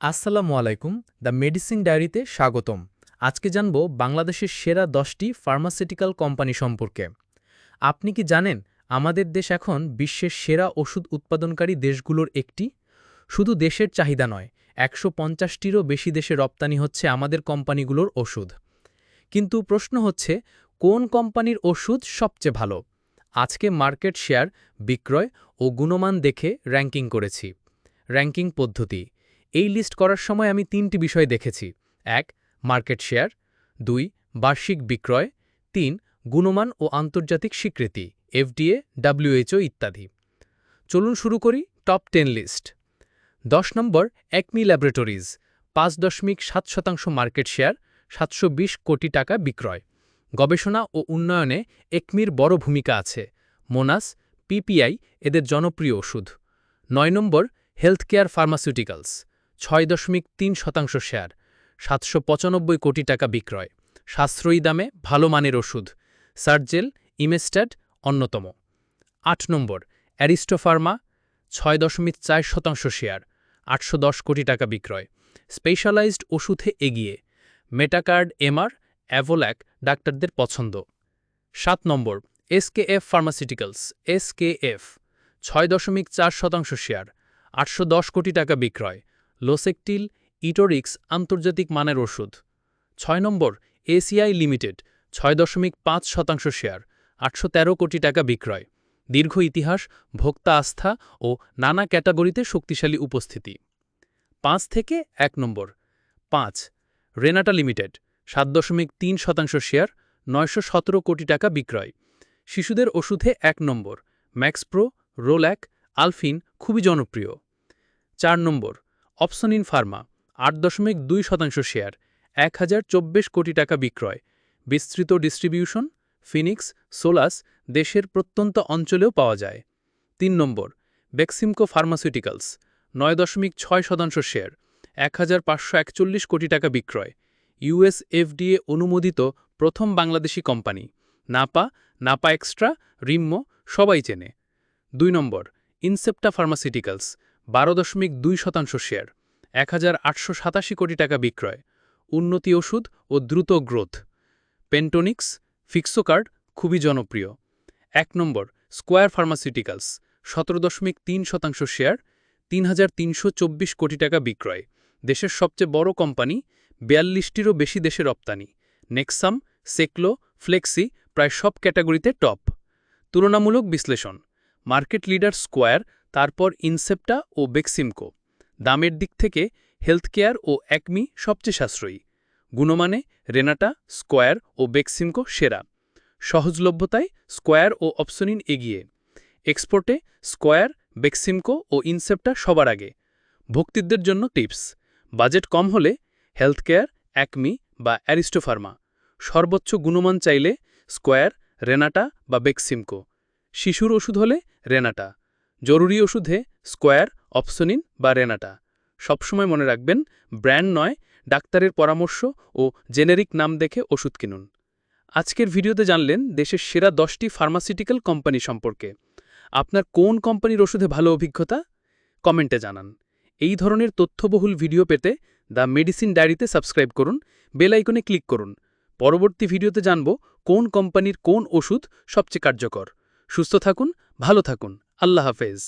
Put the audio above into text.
আসসালামু আলাইকুম, the medicine ডায়েরিতে স্বাগতম। আজকে জানব বাংলাদেশের সেরা দশটি ফার্মাসিউটিক্যাল কোম্পানি সম্পর্কে। আপনি কি জানেন, আমাদের দেশ এখন বিশ্বের সেরা ওষুধ উৎপাদনকারী দেশগুলোর একটি? শুধু দেশের চাহিদা নয়, একশো পঞ্চাশটিরও বেশি দেশে রপ্তানি হচ্ছে আমাদের কোম্পানিগুলোর ওষুধ। কিন্তু প্রশ্ন হচ্ছে, কোন কোম্পানির ওষুধ সবচেয়ে ভালো? আজকে মার্কেট শেয়ার, বিক্রয় ও গুণমান দেখে র্যাঙ্কিং করেছি। র্যাঙ্কিং পদ্ধতি এই লিস্ট করার সময় আমি তিনটি বিষয় দেখেছি। এক মার্কেট শেয়ার দুই, বার্ষিক বিক্রয়। তিন, গুণমান ও আন্তর্জাতিক স্বীকৃতি, এফডিএ, ডাব্লিউএইচও ইত্যাদি। চলুন শুরু করি টপ টেন লিস্ট দশ নম্বর, একমি ল্যাবরেটরিজ পাঁচ দশমিক সাত শতাংশ মার্কেট শেয়ার সাতশো বিশ কোটি টাকা বিক্রয়। গবেষণা ও উন্নয়নে একমির বড় ভূমিকা আছে। মোনাস পিপিআই এদের জনপ্রিয় ওষুধ। নয় নম্বর হেলথ কেয়ার ফার্মাসিউটিক্যালস ছয় দশমিক তিন শতাংশ শেয়ার, সাতশো পঁচানব্বই কোটি টাকা বিক্রয়, সাশ্রয়ী দামে ভালো মানের ওষুধ, সার্জেল ইমেস্ট্যাড অন্যতম। আট নম্বর অ্যারিস্টোফার্মা ছয় দশমিক চার শতাংশ শেয়ার, আটশো দশ কোটি টাকা বিক্রয়, স্পেশালাইজড ওষুধে এগিয়ে, মেটাকার্ড, এমআর, অ্যাভোল্যাক ডাক্তারদের পছন্দ। সাত নম্বর, এসকেএফ ফার্মাসিউটিক্যালস, এসকেএফ, ছয় দশমিক চার শতাংশ শেয়ার, আটশো দশ কোটি টাকা বিক্রয় লোসেকটিল ইটোরিক্স আন্তর্জাতিক মানের ওষুধ। ছয় নম্বর, এসিআই লিমিটেড, ছয় দশমিক পাঁচ শতাংশ শেয়ার, আটশো তেরো কোটি টাকা বিক্রয়। দীর্ঘ ইতিহাস, ভোক্তা আস্থা ও নানা ক্যাটাগরিতে শক্তিশালী উপস্থিতি। পাঁচ থেকে এক নম্বর। পাঁচ, রেনাটা লিমিটেড, সাত দশমিক তিন শতাংশ শেয়ার, নয়শো সতেরো কোটি টাকা বিক্রয়। শিশুদের ওষুধে এক নম্বর ম্যাক্সপ্রো রোল্যাক আলফিন খুবই জনপ্রিয়। চার নম্বর অপসনিন ফার্মা, আট দশমিক দুই শতাংশ শেয়ার, এক হাজার চব্বিশ কোটি টাকা বিক্রয়। বিস্তৃত ডিস্ট্রিবিউশন, ফিনিক্স, সোলাস, দেশের প্রত্যন্ত অঞ্চলেও পাওয়া যায়। তিন নম্বর, বেক্সিমকো ফার্মাসিউটিক্যালস, নয় দশমিক ছয় শতাংশ শেয়ার, এক হাজার পাঁচশো একচল্লিশ কোটি টাকা বিক্রয়। ইউএস এফডিএ অনুমোদিত প্রথম বাংলাদেশি কোম্পানি, নাপা নাপা এক্সট্রা, রিম্মো, সবাই চেনে। দুই নম্বর, ইনসেপ্টা ফার্মাসিউটিক্যালস বারো দশমিক দুই শতাংশ শেয়ার, এক হাজার আটশো সাতাশি কোটি টাকা বিক্রয়, উন্নতি ওষুধ ও দ্রুত গ্রোথ। পেন্টোনিক্স ফিক্সোকার্ড খুবই জনপ্রিয়। এক নম্বর, স্কোয়ার ফার্মাসিউটিক্যালস, সতেরো দশমিক তিন শতাংশ শেয়ার, তিন হাজার তিনশো চব্বিশ কোটি টাকা বিক্রয়। দেশের সবচেয়ে বড় কোম্পানি, বিয়াল্লিশটিরও বেশি দেশে রপ্তানি। নেক্সাম, সেকলো, ফ্লেক্সি প্রায় সব ক্যাটাগরিতে টপ। তুলনামূলক বিশ্লেষণ, মার্কেট লিডার স্কোয়ার তারপর ইনসেপ্টা ও বেক্সিমকো, দামের দিক থেকে হেলথ কেয়ার ও একমি সবচেয়ে সাশ্রয়ী। গুণমানে রেনাটা, স্কোয়ার ও বেক্সিমকো সেরা। সহজলভ্যতায় স্কোয়ার ও অপসনিন এগিয়ে। এক্সপোর্টে স্কোয়ার, বেক্সিমকো ও ইনসেপ্টা সবার আগে। ভক্তিদের জন্য টিপস, বাজেট কম হলে হেলথ কেয়ার একমি বা অ্যারিস্টোফার্মা। সর্বোচ্চ গুণমান চাইলে স্কোয়ার, রেনাটা বা বেক্সিমকো। শিশুর ওষুধ হলে রেনাটা। জরুরি ওষুধে স্কোয়ার, অপসনিন বা রেনাটা। সবসময় মনে রাখবেন, ব্র্যান্ড নয়, ডাক্তারের পরামর্শ ও জেনেরিক নাম দেখে ওষুধ কিনুন। আজকের ভিডিওতে জানলেন দেশের সেরা দশটি ফার্মাসিউটিক্যাল কোম্পানি সম্পর্কে। আপনার কোন কোম্পানির ওষুধে ভালো অভিজ্ঞতা? কমেন্টে জানান। এই ধরনের তথ্যবহুল ভিডিও পেতে দ্য মেডিসিন ডায়েরিতে সাবস্ক্রাইব করুন, বেল আইকনে ক্লিক করুন। পরবর্তী ভিডিওতে জানব কোন কোম্পানির কোন ওষুধ সবচেয়ে কার্যকর। সুস্থ থাকুন, ভালো থাকুন। আল্লাহ হাফেজ।